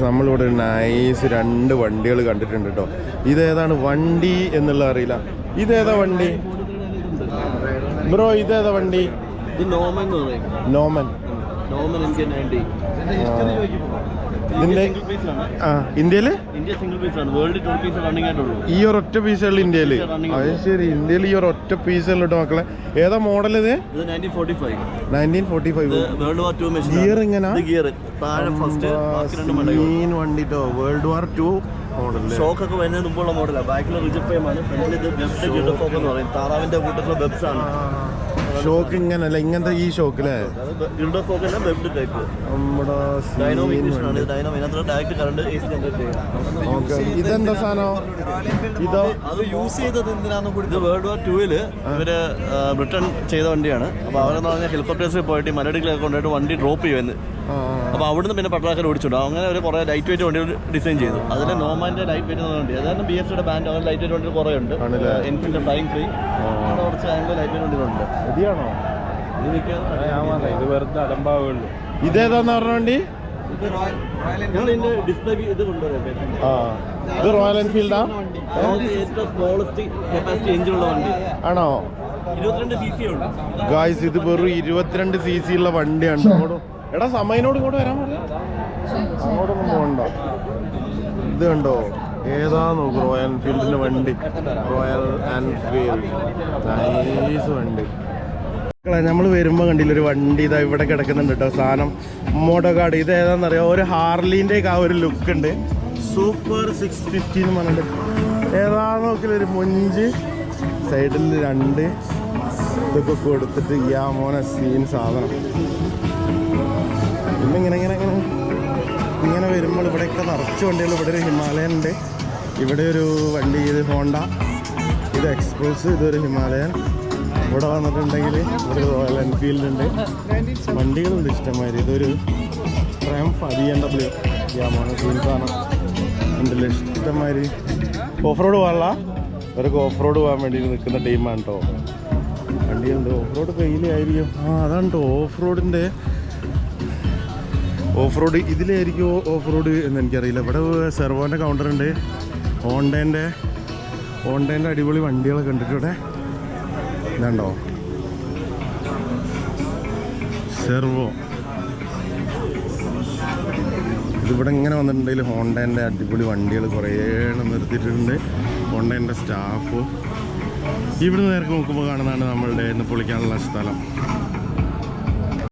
നമ്മളിവിടെ നൈസ് രണ്ട് വണ്ടികൾ കണ്ടിട്ടുണ്ട് കേട്ടോ ഇതേതാണ് വണ്ടി എന്നുള്ള അറിയില്ല. ഇതേതാ വണ്ടി? ബ്രോ ഇതേതാ വണ്ടി? നോമൻ. നോമൻ ഇന്ത്യൻ നയന്റി ഇതിന്റെ സിംഗിൾ പീസ് ആണ്. ആ ഇന്ത്യയിൽ? ഇന്ത്യ സിംഗിൾ പീസ് ആണ്. വേൾഡ് പീസ് റണ്ണിംഗ് ആയിട്ടുള്ളൂ. ഈ ഒരൊറ്റ പീസുള്ള ഇന്ത്യയിൽ. അത് ശരി ഇന്ത്യയിൽ ഈ ഒറ്റ പീസുള്ള കേട്ടോ മക്കളെ. ഏതാ മോഡൽ ഇത്? Nineteen forty five world war two gear ഇങ്ങനെ? ഗിയർ താഴെ ഫസ്റ്റ് ബാക്കി രണ്ട് മണ്ടകൾ മീൻ വണ്ടിട്ടോ world war two model shock ഒക്കെ വരുന്നതിന് മുമ്പുള്ള മോഡലാണ് ബാക്കിൽ റിജിഡ് ചെയ്യുമ്പോൾ ഫ്രണ്ടിൽ ഇത് എന്ന് പറയും. താറാവിന്റെ കൂട്ടത്തിലുള്ള ബെബ്സ് ആണ്. ഷോക്ക് ഇങ്ങനെ അല്ല ഇങ്ങനത്തെ ഈ ഷോക്കില്ലേ വണ്ടി. ഇതെന്താ സാധനം? ഇതോ? അത് യൂസ് ചെയ്തത് എന്തിനാന്ന് കൂടി ഇത് വേൾഡ് വാർ ടൂവിൽ ഇവർ ബ്രിട്ടൺ ബ്രിട്ടൻ ചെയ്ത വണ്ടിയാണ്. അപ്പൊ അവരെന്ന് പറഞ്ഞ ഹെലികോപ്റ്റേഴ്സിൽ പോയിട്ട് ഈ മലയിടികളൊക്കെ കൊണ്ടുപോയിട്ട് വണ്ടി ഡ്രോപ്പ് ചെയ്യുമെന്ന് അപ്പൊ അപ്പോൾ അവിടുന്ന് പിന്നെ പട്ടാളക്കാർ ഓടിച്ചിട്ടു അങ്ങനെ ഒരു കുറേ ലൈറ്റ് വെയിറ്റ് വണ്ടികൾ ഡിസൈൻ ചെയ്തു. അതിൽ നോമാന്റെ ലൈറ്റ് വെയിറ്റ് എന്ന് വണ്ടി. അതായത് ബി എസ് സിയുടെ ബാൻഡ് അങ്ങനെ ലൈറ്റ് വെയിറ്റ് വണ്ടികൾ കുറേ ഉണ്ട്? എൻഫീൽഡ് ഫ്ലൈങ് ഫ്രീ അങ്ങനെ കുറച്ച് ആംഗിൾ ലൈറ്റ് വെയിറ്റ് വണ്ടികളുണ്ട് ഇതാണോ ഇത് വെറുതെ അലമ്പാവുള്ളൂ ഇതേതാന്ന് പറഞ്ഞ വണ്ടി? ഞങ്ങൾ ഇതിന്റെ ഡിസ്പ്ലേ ഇത് കൊണ്ടുവരാം ആ. ഇത് റോയൽ എൻഫീൽഡാ ആണോ. ഇരുപത്തിരണ്ട് സി സി ഉണ്ട് ഗായ്സ് ഇത് വെറും ഇരുപത്തിരണ്ട് സി സി ഉള്ള വണ്ടിയാണ്. എടാ സമയനോട് ഇങ്ങോട്ട് വരാൻ പറയാം അങ്ങോട്ടൊന്നും പോകണ്ട ഇത് കണ്ടോ? ഏതാ നോക്ക് റോയൽ എൻഫീൽഡിന്റെ വണ്ടി. റോയൽ എൻഫീൽഡ് നൈസ് വണ്ടി. നമ്മൾ വരുമ്പോൾ കണ്ടില്ല ഒരു വണ്ടി ഇതാ ഇവിടെ കിടക്കുന്നുണ്ട് കേട്ടോ സാധനം. മോട്ടോകാർഡ് ഇത് ഏതാണെന്നറിയാം ഒരു ഹാർലീന്റെ ആ ഒരു ലുക്ക് ഉണ്ട്. സൂപ്പർ സിക്സ് ഫിഫ്റ്റി എന്ന് പറഞ്ഞിട്ട്. ഏതാ നോക്കില്ല ഒരു മുഞ്ച്. സൈഡിൽ രണ്ട്. ഇതൊക്കെ കൊടുത്തിട്ട് യാ മോനെ സീൻ സാധനം. പിന്നെ ഇങ്ങനെ ഇങ്ങനെ ഇങ്ങനെ. ഇങ്ങനെ വരുമ്പോൾ ഇവിടെയൊക്കെ നിറച്ച് വണ്ടികൾ ഇവിടെ ഒരു ഹിമാലയൻ ഉണ്ട്. ഇവിടെ ഒരു വണ്ടി ഇത് ഹോണ്ട. ഇത് എക്സ്പ്രസ് ഇതൊരു ഹിമാലയൻ. ഇവിടെ വന്നിട്ടുണ്ടെങ്കിൽ ഇവിടെ റോയൽ എൻഫീൽഡ് ഉണ്ട്. വണ്ടികളുണ്ട് ഇഷ്ടമായി ഇതൊരു ട്രംഫ് ബി എം ഡബ്ല്യു ഗ്യാമാണ് സീൻ സാധനം. ഉണ്ടല്ലോ ഇഷ്ടംമാതിരി. ഓഫ് റോഡ് പോകാനുള്ള. ഇവർക്ക് ഓഫ് റോഡ് പോകാൻ വേണ്ടി നിൽക്കുന്ന ടീമാണ് കേട്ടോ വണ്ടിയുണ്ട് ഓഫ് റോഡ് കയ്യിലായിരിക്കും ആ അതാണ് കേട്ടോ ഓഫ് റോഡിന്റെ ഓഫ് റോഡ് ഇതിലായിരിക്കും ഓഫ് റോഡ് എന്ന് എനിക്കറിയില്ല. ഇവിടെ സെർവോന്റെ കൗണ്ടറുണ്ട് ഉണ്ട്. ഹോണ്ടേന്റെ ഹോണ്ടേന്റെ അടിപൊളി വണ്ടികളൊക്കെ ഉണ്ട് ഇവിടെ. ഇതുണ്ടോ? സെർവോ. ഇതിവിടെ ഇങ്ങനെ വന്നിട്ടുണ്ടെങ്കിൽ ഹോണ്ടേന്റെ അടിപൊളി വണ്ടികൾ കുറേ എണ്ണം നിർത്തിയിട്ടുണ്ട്. ഹോണ്ടേന്റെ സ്റ്റാഫ്. ഇവിടുന്ന് നേരത്തെ നോക്കുമ്പോൾ കാണുന്നതാണ് നമ്മളുടെ ഇന്ന് പൊളിക്കാനുള്ള സ്ഥലം.